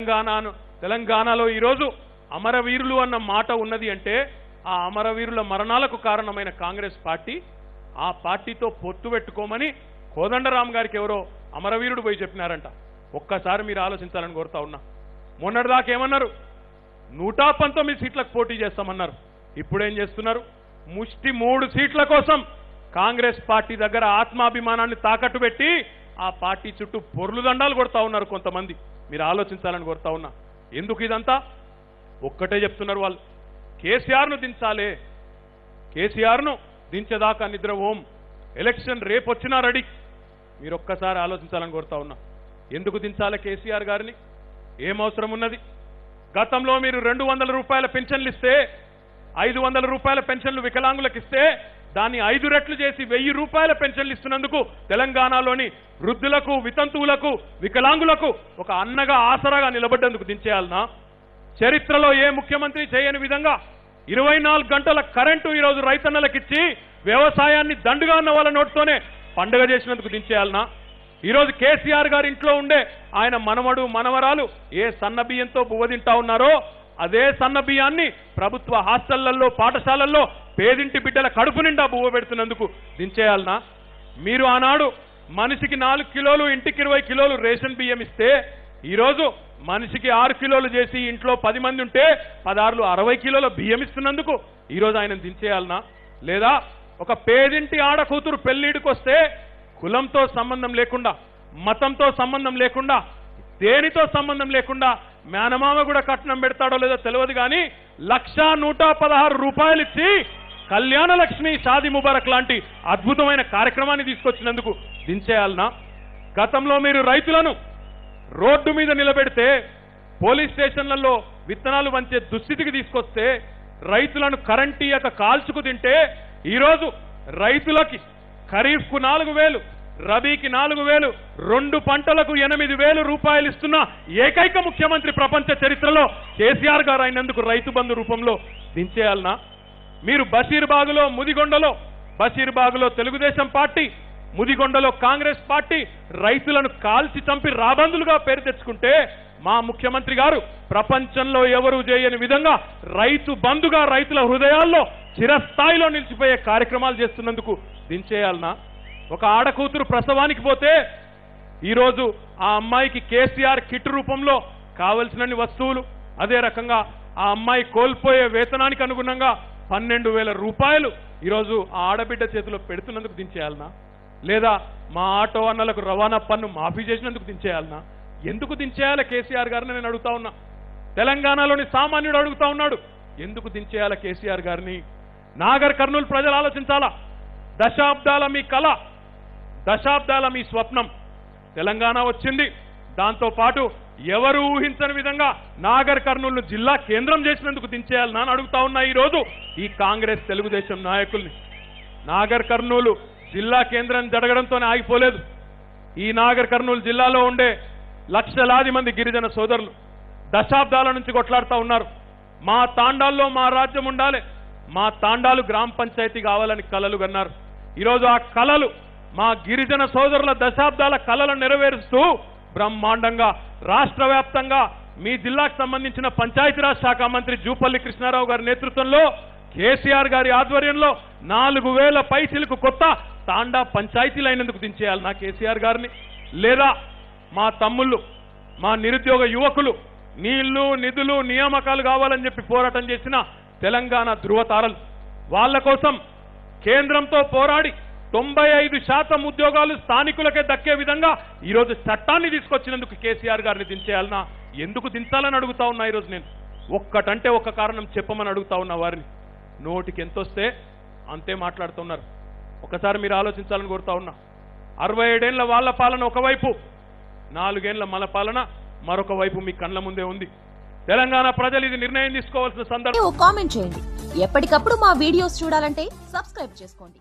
తెలంగాణను తెలంగాణలో ఈరోజు అమరవీరులు అన్న మాట ఉన్నది అంటే ఆ అమరవీరుల మరణాలకు కారణమైన కాంగ్రెస్ పార్టీ. ఆ పార్టీతో పొత్తు పెట్టుకోమని కోదండరామ్ గారికి ఎవరో అమరవీరుడు పోయి చెప్పినారంట. ఒక్కసారి మీరు ఆలోచించాలని కోరుతా ఉన్నా. మొన్నటిదాకా ఏమన్నారు? నూట పంతొమ్మిది సీట్లకు పోటీ చేస్తామన్నారు. ఇప్పుడేం చేస్తున్నారు? ముష్టి మూడు సీట్ల కోసం కాంగ్రెస్ పార్టీ దగ్గర ఆత్మాభిమానాన్ని తాకట్టు పెట్టి ఆ పార్టీ చుట్టూ పొర్లు దండాలు కొడతా ఉన్నారు కొంతమంది. మీరు ఆలోచించాలని కొడతా ఉన్నా. ఎందుకు ఇదంతా? ఒక్కటే చెప్తున్నారు వాళ్ళు. కేసీఆర్ను దించాలే. కేసీఆర్ను దించేదాకా నిద్ర ఓం ఎలక్షన్ రేపు వచ్చినా రెడీ. మీరు ఒక్కసారి ఆలోచించాలని కోరుతా ఉన్నా. ఎందుకు దించాలి కేసీఆర్ గారిని? ఏం అవసరం ఉన్నది? గతంలో మీరు రెండు వందల రూపాయల పెన్షన్లు ఇస్తే ఐదు వందల రూపాయల పెన్షన్లు వికలాంగులకు ఇస్తే దాన్ని ఐదు రెట్లు చేసి వెయ్యి రూపాయల పెన్షన్లు ఇస్తున్నందుకు తెలంగాణలోని వృద్ధులకు వితంతువులకు వికలాంగులకు ఒక అన్నగా ఆసరాగా నిలబడ్డందుకు దించేయాలనా? చరిత్రలో ఏ ముఖ్యమంత్రి చేయని విధంగా ఇరవై నాలుగు గంటల కరెంటు ఈరోజు రైతన్నలకిచ్చి వ్యవసాయాన్ని దండుగా ఉన్న వాళ్ళ నోటితోనే పండుగ చేసినందుకు దించేయాలనా? ఈరోజు కేసీఆర్ గారి ఇంట్లో ఉండే ఆయన మనవడు మనవరాలు ఏ సన్న బియ్యంతో బువ్వదింటా ఉన్నారో అదే సన్న బియ్యాన్ని ప్రభుత్వ హాస్టళ్ళలో పాఠశాలల్లో పేదింటి బిడ్డల కడుపు నిండా బువ్వ పెడుతున్నందుకు దించేయాలనా? మీరు ఆనాడు మనిషికి నాలుగు కిలోలు ఇంటికి ఇరవై కిలోలు రేషన్ బియ్యం ఇస్తే ఈరోజు మనిషికి ఆరు కిలోలు చేసి ఇంట్లో పది మంది ఉంటే పదహారులు అరవై కిలోల బియ్యం ఇస్తున్నందుకు ఈరోజు ఆయన దించేయాలనా? లేదా ఒక పేదింటి ఆడ కూతురు పెళ్ళిడికి వస్తే కులంతో సంబంధం లేకుండా మతంతో సంబంధం లేకుండా దేనితో సంబంధం లేకుండా మేనమామ కూడా కట్నం పెడతాడో లేదో తెలియదు కానీ లక్ష నూట పదహారు రూపాయలు ఇచ్చి కళ్యాణ లక్ష్మి షాది ముబారక్ లాంటి అద్భుతమైన కార్యక్రమాన్ని తీసుకొచ్చినందుకు దించేయాలనా? గతంలో మీరు రైతులను రోడ్డు మీద నిలబెడితే పోలీస్ స్టేషన్లలో విత్తనాలు వంచే దుస్థితికి తీసుకొస్తే రైతులను కరెంట్ ఇయ్యక కాల్చుకు తింటే ఈరోజు రైతులకి ఖరీఫ్కు నాలుగు వేలు రబీకి నాలుగు వేలు రెండు పంటలకు ఎనిమిది వేలు రూపాయలు ఇస్తున్న ఏకైక ముఖ్యమంత్రి ప్రపంచ చరిత్రలో కేసీఆర్ గారు అయినందుకు రైతు బంధు రూపంలో దించేయాలనా? మీరు బషీర్బాగులో ముదిగొండలో బషీర్బాగులో తెలుగుదేశం పార్టీ ముదిగొండలో కాంగ్రెస్ పార్టీ రైతులను కాల్చి చంపి రాబందులుగా పేరు తెచ్చుకుంటే మా ముఖ్యమంత్రి గారు ప్రపంచంలో ఎవరూ చేయని విధంగా రైతు బంధుగా రైతుల హృదయాల్లో చిరస్థాయిలో నిలిచిపోయే కార్యక్రమాలు చేస్తున్నందుకు దించేయాలనా? ఒక ఆడకూతురు ప్రసవానికి పోతే ఈరోజు ఆ అమ్మాయికి కేసీఆర్ కిట్ రూపంలో కావలసినన్ని వస్తువులు అదే రకంగా ఆ అమ్మాయి కోల్పోయే వేతనానికి అనుగుణంగా పన్నెండు వేల రూపాయలు ఈరోజు ఆ ఆడబిడ్డ చేతిలో పెడుతున్నందుకు దించేయాలనా? లేదా మా ఆటో అన్నలకు రవాణా పన్ను మాఫీ చేసినందుకు దించేయాలనా? ఎందుకు దించేయాలి? కేసీఆర్ గారిని నేను అడుగుతా ఉన్నా. తెలంగాణలోని సామాన్యుడు అడుగుతా ఉన్నాడు. ఎందుకు దించేయాలి కేసీఆర్ గారిని? నాగర్ కర్నూలు ప్రజలు ఆలోచించాలా? దశాబ్దాల మీ కళ దశాబ్దాల మీ స్వప్నం. తెలంగాణ వచ్చింది. దాంతో పాటు ఎవరు ఊహించని విధంగా నాగర్ కర్నూలు జిల్లా కేంద్రం చేసినందుకు దించేయాలి అని అడుగుతా ఉన్నా ఈ రోజు ఈ కాంగ్రెస్ తెలుగుదేశం నాయకుల్ని. నాగర్ కర్నూలు జిల్లా కేంద్రం జరగడంతోనే ఆగిపోలేదు. ఈ నాగర్ కర్నూలు జిల్లాలో ఉండే లక్షలాది మంది గిరిజన సోదరులు దశాబ్దాల నుంచి కొట్లాడుతూ ఉన్నారు. మా తాండాల్లో మా రాజ్యం ఉండాలి. మా తాండాలు గ్రామ పంచాయతీ కావాలని కలలు కన్నారు. ఈరోజు ఆ కలలు మా గిరిజన సోదరుల దశాబ్దాల కలలను నెరవేరుస్తూ బ్రహ్మాండంగా రాష్ట్ర వ్యాప్తంగా మీ జిల్లాకు సంబంధించిన పంచాయతీరాజ్ శాఖ మంత్రి జూపల్లి కృష్ణారావు గారి నేతృత్వంలో కేసీఆర్ గారి ఆధ్వర్యంలో నాలుగు వేల పైసలకు కొత్త తాండా పంచాయతీలు అయినందుకు దించేయాలి నా కేసీఆర్ గారిని? లేదా మా తమ్ముళ్ళు మా నిరుద్యోగ యువకులు నీళ్ళు నిధులు నియామకాలు కావాలని చెప్పి పోరాటం చేసిన తెలంగాణ ధృవతారలు. వాళ్ళ కోసం కేంద్రంతో పోరాడి తొంభై ఐదు శాతం ఉద్యోగాలు స్థానికులకే దక్కే విధంగా ఈరోజు చట్టాన్ని తీసుకొచ్చినందుకు కేసీఆర్ గారిని దించేయాలనా? ఎందుకు దించాలని అడుగుతా ఉన్నా ఈరోజు నేను. ఒక్కటంటే ఒక్క కారణం చెప్పమని అడుగుతా ఉన్నా వారిని. నోటికి ఎంతొస్తే అంతే మాట్లాడుతున్నారు. ఒకసారి మీరు ఆలోచించాలని కోరుతా ఉన్నా. అరవై ఏడేళ్ళ వాళ్ళ పాలన ఒకవైపు నాలుగేళ్ళ మన పాలన మరొక వైపు మీ కళ్ళ ముందే ఉంది. తెలంగాణ ప్రజలు ఇది నిర్ణయం తీసుకోవాల్సిన సందర్భం. కామెంట్ చేయండి. ఎప్పటికప్పుడు మా వీడియోస్ చూడాలంటే సబ్స్క్రైబ్ చేసుకోండి.